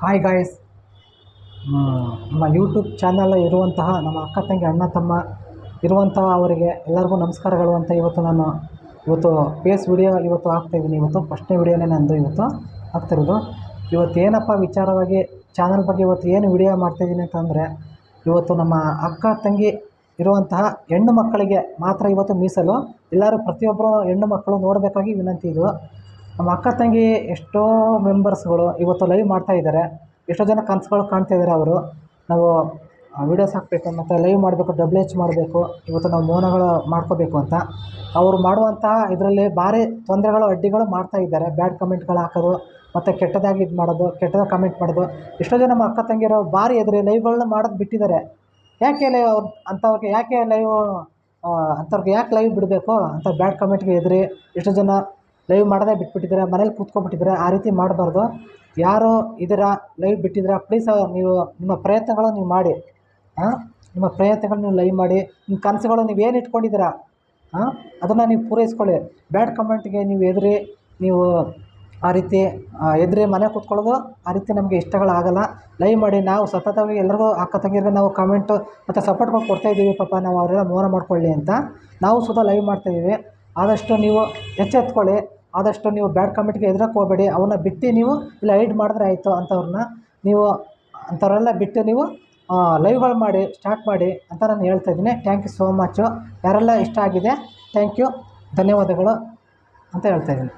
Hi guys ನಮ್ಮ YouTube channel ಇರುವಂತಹ ನಮ್ಮ ಅಕ್ಕ ತಂಗಿ, ಅಣ್ಣ ತಮ್ಮ ಇರುವಂತಹ ಅವರಿಗೆ ಎಲ್ಲರಿಗೂ ನಮಸ್ಕಾರಗಳು ಅಂತ ಇವತ್ತು ನಾನು ಇವತ್ತು ಫೇಸ್ ವಿಡಿಯೋ ಇವತ್ತು ಹಾಕ್ತಾಯಿದ್ದೀನಿ ಇವತ್ತು ಫಸ್ಟ್ನೇ ವಿಡಿಯೋನೇ ನಂದು ಇವತ್ತು ಹಾಕ್ತಿರೋದು ಇವತ್ತು ಏನಪ್ಪ ವಿಚಾರವಾಗಿ ಚಾನಲ್ ಬಗ್ಗೆ ಇವತ್ತು ಏನು ವಿಡಿಯೋ ಮಾಡ್ತಾಯಿದ್ದೀನಿ ಅಂತಂದರೆ, ಇವತ್ತು ನಮ್ಮ ಅಕ್ಕ ತಂಗಿ ಇರುವಂತಹ ಹೆಣ್ಣು ಮಕ್ಕಳಿಗೆ ಮಾತ್ರ ಇವತ್ತು ಮೀಸಲು, ಎಲ್ಲರೂ ಪ್ರತಿಯೊಬ್ಬರು ಹೆಣ್ಣು ಮಕ್ಕಳು ನೋಡಬೇಕಾಗಿ ವಿನಂತಿ ಇದು. ನಮ್ಮ ಅಕ್ಕ ತಂಗಿ ಎಷ್ಟೋ ಮೆಂಬರ್ಸ್ಗಳು ಇವತ್ತು ಲೈವ್ ಮಾಡ್ತಾ ಇದ್ದಾರೆ. ಎಷ್ಟೋ ಜನ ಕನ್ಸುಗಳು ಕಾಣ್ತಾ ಇದ್ದಾರೆ ಅವರು. ನಾವು ವೀಡಿಯೋಸ್ ಹಾಕಬೇಕು, ಮತ್ತು ಲೈವ್ ಮಾಡಬೇಕು ಡಬ್ಲ್ ಎಚ್ ಮಾಡಬೇಕು, ಇವತ್ತು ನಾವು ಮೌನಗಳು ಮಾಡ್ಕೋಬೇಕು ಅಂತ. ಅವರು ಮಾಡುವಂಥ ಇದರಲ್ಲಿ ಭಾರಿ ತೊಂದರೆಗಳು, ಅಡ್ಡಿಗಳು ಮಾಡ್ತಾ ಇದ್ದಾರೆ. ಬ್ಯಾಡ್ ಕಮೆಂಟ್ಗಳು ಹಾಕೋದು, ಮತ್ತು ಕೆಟ್ಟದಾಗಿ ಇದು ಮಾಡೋದು, ಕೆಟ್ಟದಾಗಿ ಕಮೆಂಟ್ ಮಾಡೋದು. ಎಷ್ಟೋ ಜನ ನಮ್ಮ ಅಕ್ಕ ತಂಗಿರೋ ಭಾರಿ ಎದುರು ಲೈವ್ಗಳನ್ನ ಮಾಡೋದು ಬಿಟ್ಟಿದ್ದಾರೆ. ಯಾಕೆ ಲೈವ್ ಅವ್ರು ಅಂಥವ್ರಿಗೆ ಯಾಕೆ ಲೈವ್ ಅಂಥವ್ರಿಗೆ ಯಾಕೆ ಲೈವ್ ಬಿಡಬೇಕು? ಅಂತ ಬ್ಯಾಡ್ ಕಮೆಂಟ್ಗೆ ಎದುರಿ, ಎಷ್ಟೋ ಜನ ಲೈವ್ ಮಾಡೋದೇ ಬಿಟ್ಬಿಟ್ಟಿದ್ದಾರೆ, ಮನೇಲಿ ಕೂತ್ಕೊಂಡ್ಬಿಟ್ಟಿದ್ದಾರೆ, ಆ ರೀತಿ ಮಾಡಬಾರ್ದು. ಯಾರು ಇದರ ಲೈವ್ ಬಿಟ್ಟಿದ್ದೀರಾ ಪ್ಲೀಸ್ ನೀವು, ನಿಮ್ಮ ಪ್ರಯತ್ನಗಳು ನೀವು ಮಾಡಿ ಹಾಂ ನಿಮ್ಮ ಪ್ರಯತ್ನಗಳು ನೀವು ಲೈವ್ ಮಾಡಿ, ನಿಮ್ಮ ಕನಸುಗಳು ನೀವು ಏನು ಇಟ್ಕೊಂಡಿದ್ದೀರಾ ಹಾಂ ಅದನ್ನು ನೀವು ಪೂರೈಸ್ಕೊಳ್ಳಿ. ಬ್ಯಾಡ್ ಕಮೆಂಟ್ಗೆ ನೀವು ಎದುರಿ, ನೀವು ಆ ರೀತಿ ಎದುರಿ ಮನೆ ಕೂತ್ಕೊಳ್ಳೋದು, ಆ ರೀತಿ ನಮಗೆ ಇಷ್ಟಗಳಾಗಲ್ಲ. ಲೈವ್ ಮಾಡಿ, ನಾವು ಸತತವಾಗಿ ಎಲ್ಲರಿಗೂ ಅಕ್ಕ ತಂಗಿರಿಗೆ ನಾವು ಕಮೆಂಟು ಮತ್ತು ಸಪೋರ್ಟ್ಗಳು ಕೊಡ್ತಾಯಿದ್ದೀವಿ ಪಾಪ ನಾವು ಅವರೆಲ್ಲ ಮೋರ ಮಾಡ್ಕೊಳ್ಳಿ ಅಂತ. ನಾವು ಸುಧಾ ಲೈವ್ ಮಾಡ್ತಾಯಿದ್ದೀವಿ ಆದಷ್ಟು ನೀವು ಎಚ್ಚೆತ್ಕೊಳ್ಳಿ. ಆದಷ್ಟು ನೀವು ಬ್ಯಾಡ್ ಕಮೆಂಟ್ಗೆ ಎದುರಕ್ಕೆ ಹೋಗಬೇಡಿ. ಅವನ್ನ ಬಿಟ್ಟು ನೀವು ಇಲ್ಲ ಐಡ್ ಮಾಡಿದ್ರೆ ಆಯಿತು ಅಂಥವ್ರನ್ನ ನೀವು ಅಂಥವ್ರೆಲ್ಲ ಬಿಟ್ಟು ನೀವು ಲೈವ್ಗಳು ಮಾಡಿ, ಸ್ಟಾರ್ಟ್ ಮಾಡಿ ಅಂತ ನಾನು ಹೇಳ್ತಾ ಇದ್ದೀನಿ. ಥ್ಯಾಂಕ್ ಯು ಸೋ ಮಚ್ಚು ಯಾರೆಲ್ಲ ಇಷ್ಟ ಆಗಿದೆ ಥ್ಯಾಂಕ್ ಯು ಧನ್ಯವಾದಗಳು ಅಂತ ಹೇಳ್ತಾ ಇದ್ದೀನಿ.